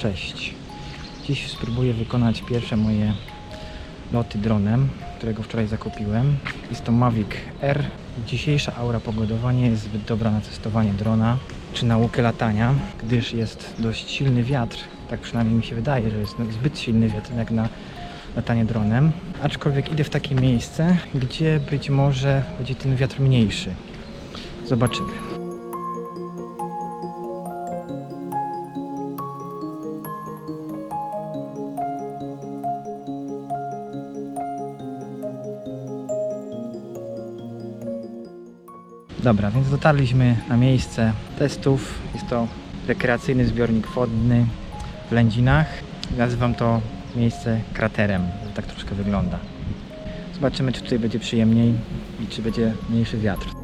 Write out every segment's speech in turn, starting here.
Cześć. Dziś spróbuję wykonać pierwsze moje loty dronem, którego wczoraj zakupiłem. Jest to Mavic R. Dzisiejsza aura pogodowa nie jest zbyt dobra na testowanie drona czy naukę latania, gdyż jest dość silny wiatr. Tak przynajmniej mi się wydaje, że jest zbyt silny wiatr jak na latanie dronem. Aczkolwiek idę w takie miejsce, gdzie być może będzie ten wiatr mniejszy. Zobaczymy. Dobra, więc dotarliśmy na miejsce testów. Jest to rekreacyjny zbiornik wodny w Lędzinach. Nazywam to miejsce kraterem, tak troszkę wygląda. Zobaczymy, czy tutaj będzie przyjemniej i czy będzie mniejszy wiatr.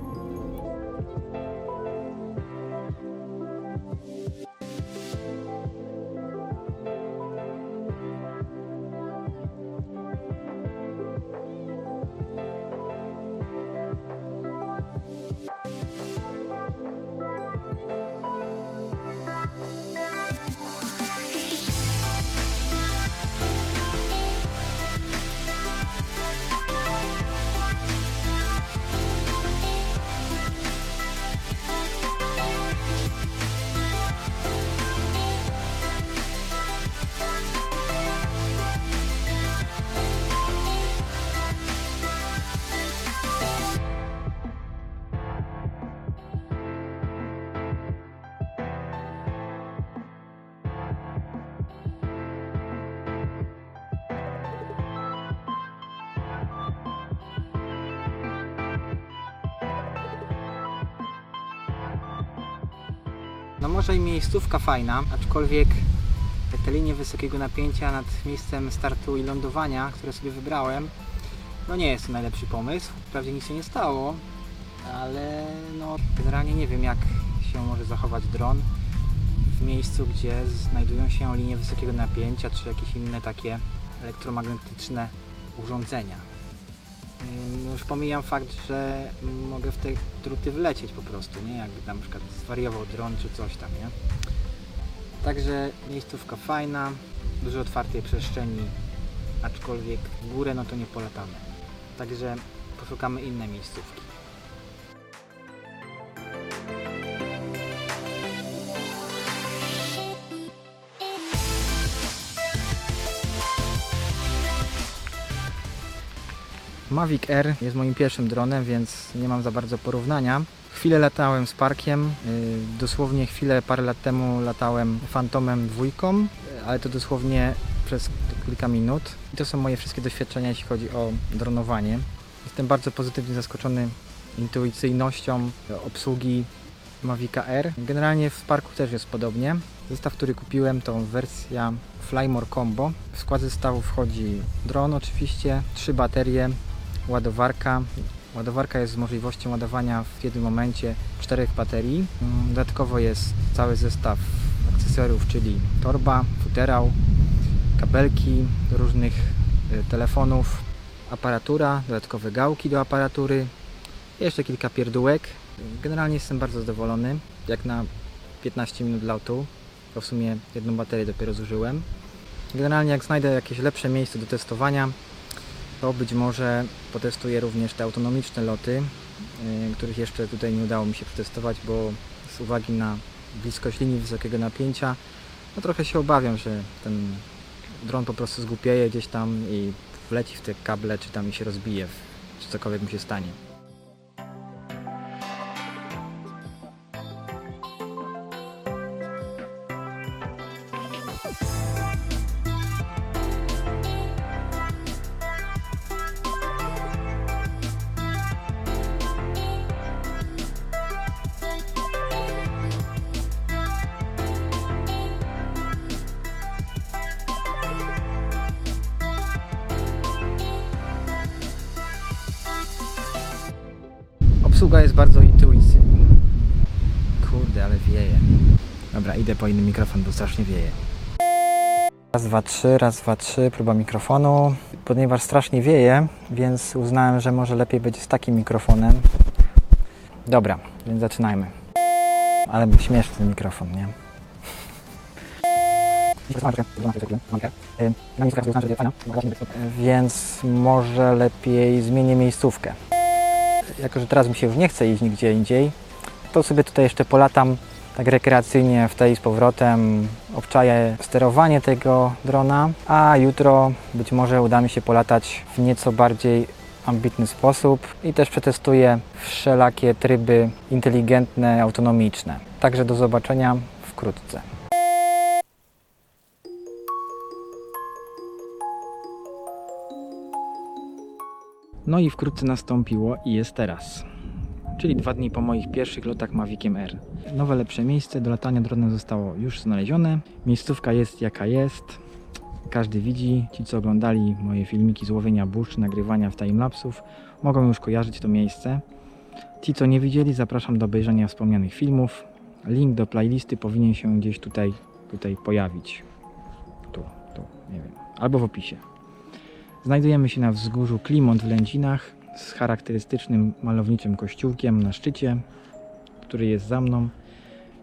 No może i miejscówka fajna, aczkolwiek te linie wysokiego napięcia nad miejscem startu i lądowania, które sobie wybrałem, no nie jest to najlepszy pomysł. Wprawdzie nic się nie stało, ale no generalnie nie wiem jak się może zachować dron w miejscu, gdzie znajdują się linie wysokiego napięcia czy jakieś inne takie elektromagnetyczne urządzenia. Ym, Już pomijam fakt, że mogę w te druty wlecieć po prostu, nie? Jakby tam na przykład zwariował dron czy coś tam, nie? Także miejscówka fajna, dużo otwartej przestrzeni, aczkolwiek w górę no to nie polatamy. Także poszukamy inne miejscówki. Mavic R jest moim pierwszym dronem, więc nie mam za bardzo porównania. Chwilę latałem z parkiem, yy, dosłownie chwilę, parę lat temu latałem Phantomem dwójką, yy, ale to dosłownie przez kilka minut. I to są moje wszystkie doświadczenia, jeśli chodzi o dronowanie. Jestem bardzo pozytywnie zaskoczony intuicyjnością obsługi Mavica R. Generalnie w parku też jest podobnie. Zestaw, który kupiłem to wersja Flymore Combo. W skład zestawu wchodzi dron oczywiście, trzy baterie, ładowarka. Ładowarka jest z możliwością ładowania w jednym momencie czterech baterii. Mm, Dodatkowo jest cały zestaw akcesoriów, czyli torba, futerał, kabelki różnych y, telefonów, aparatura, dodatkowe gałki do aparatury, jeszcze kilka pierdółek. Generalnie jestem bardzo zadowolony. Jak na 15 minut lotu, w sumie jedną baterię dopiero zużyłem. Generalnie jak znajdę jakieś lepsze miejsce do testowania, to być może potestuję również te autonomiczne loty, yy, których jeszcze tutaj nie udało mi się przetestować, bo z uwagi na bliskość linii wysokiego napięcia, no trochę się obawiam, że ten dron po prostu zgłupieje gdzieś tam i wleci w te kable, czy tam mi się rozbije, czy cokolwiek mu się stanie. Obsługa jest bardzo intuicyjna. Kurde, ale wieje. Dobra, idę po inny mikrofon, bo strasznie wieje. Raz, dwa, trzy, raz, dwa, trzy, próba mikrofonu. Ponieważ strasznie wieje, więc uznałem, że może lepiej będzie z takim mikrofonem. Dobra, więc zaczynajmy. Ale śmieszny ten mikrofon, nie? Więc może lepiej zmienię miejscówkę. Jako, że teraz mi się już nie chce iść nigdzie indziej, to sobie tutaj jeszcze polatam tak rekreacyjnie w tej z powrotem, obczaję sterowanie tego drona, a jutro być może uda mi się polatać w nieco bardziej ambitny sposób i też przetestuję wszelakie tryby inteligentne, autonomiczne. Także do zobaczenia wkrótce. No i wkrótce nastąpiło i jest teraz. Czyli dwa dni po moich pierwszych lotach Maviciem R. Nowe, lepsze miejsce do latania dronem zostało już znalezione. Miejscówka jest jaka jest. Każdy widzi. Ci, co oglądali moje filmiki z łowienia burz, nagrywania w timelapsów, mogą już kojarzyć to miejsce. Ci, co nie widzieli, zapraszam do obejrzenia wspomnianych filmów. Link do playlisty powinien się gdzieś tutaj, tutaj pojawić. Tu, tu, nie wiem. Albo w opisie. Znajdujemy się na wzgórzu Klimont w Lędzinach z charakterystycznym malowniczym kościółkiem na szczycie, który jest za mną.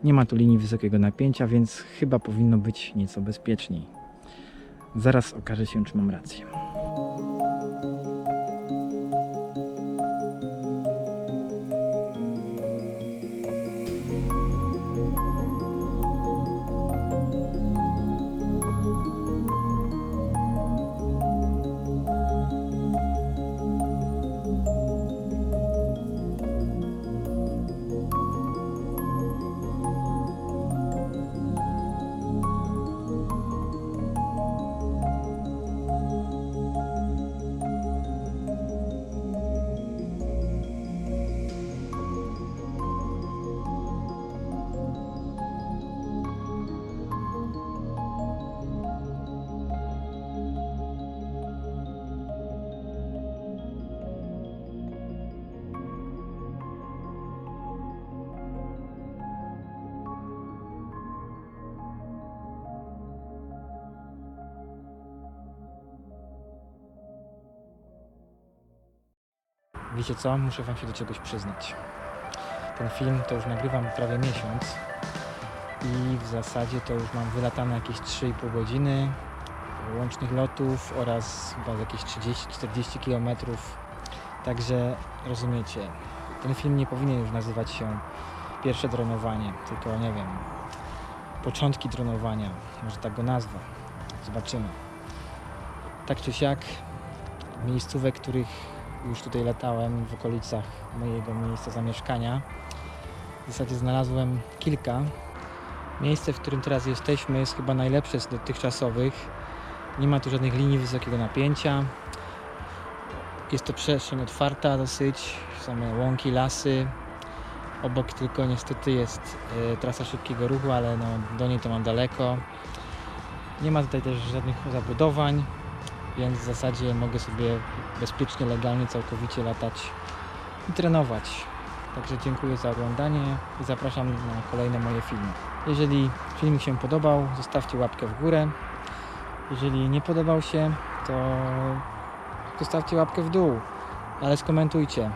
Nie ma tu linii wysokiego napięcia, więc chyba powinno być nieco bezpieczniej. Zaraz okaże się, czy mam rację. Wiecie co? Muszę Wam się do czegoś przyznać. Ten film to już nagrywam prawie miesiąc i w zasadzie to już mam wylatane jakieś 3,5 godziny łącznych lotów oraz chyba jakieś 30-40 km. Także rozumiecie, ten film nie powinien już nazywać się pierwsze dronowanie, tylko nie wiem, początki dronowania, może tak go nazwę. Zobaczymy. Tak czy siak, miejscówek, których już tutaj latałem w okolicach mojego miejsca zamieszkania. W zasadzie znalazłem kilka. Miejsce, w którym teraz jesteśmy, jest chyba najlepsze z dotychczasowych. Nie ma tu żadnych linii wysokiego napięcia. Jest to przestrzeń otwarta dosyć, same łąki, lasy. Obok tylko niestety jest e, trasa szybkiego ruchu, ale no, do niej to mam daleko. Nie ma tutaj też żadnych zabudowań więc w zasadzie mogę sobie bezpiecznie, legalnie, całkowicie latać i trenować. Także dziękuję za oglądanie i zapraszam na kolejne moje filmy. Jeżeli film się podobał, zostawcie łapkę w górę. Jeżeli nie podobał się, to zostawcie łapkę w dół, ale skomentujcie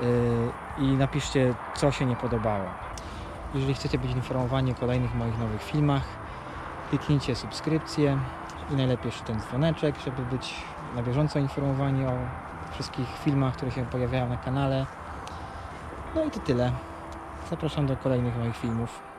yy, i napiszcie, co się nie podobało. Jeżeli chcecie być informowani o kolejnych moich nowych filmach, kliknijcie subskrypcję i najlepiej jeszcze ten dzwoneczek, żeby być na bieżąco informowani o wszystkich filmach, które się pojawiają na kanale. No i to tyle. Zapraszam do kolejnych moich filmów.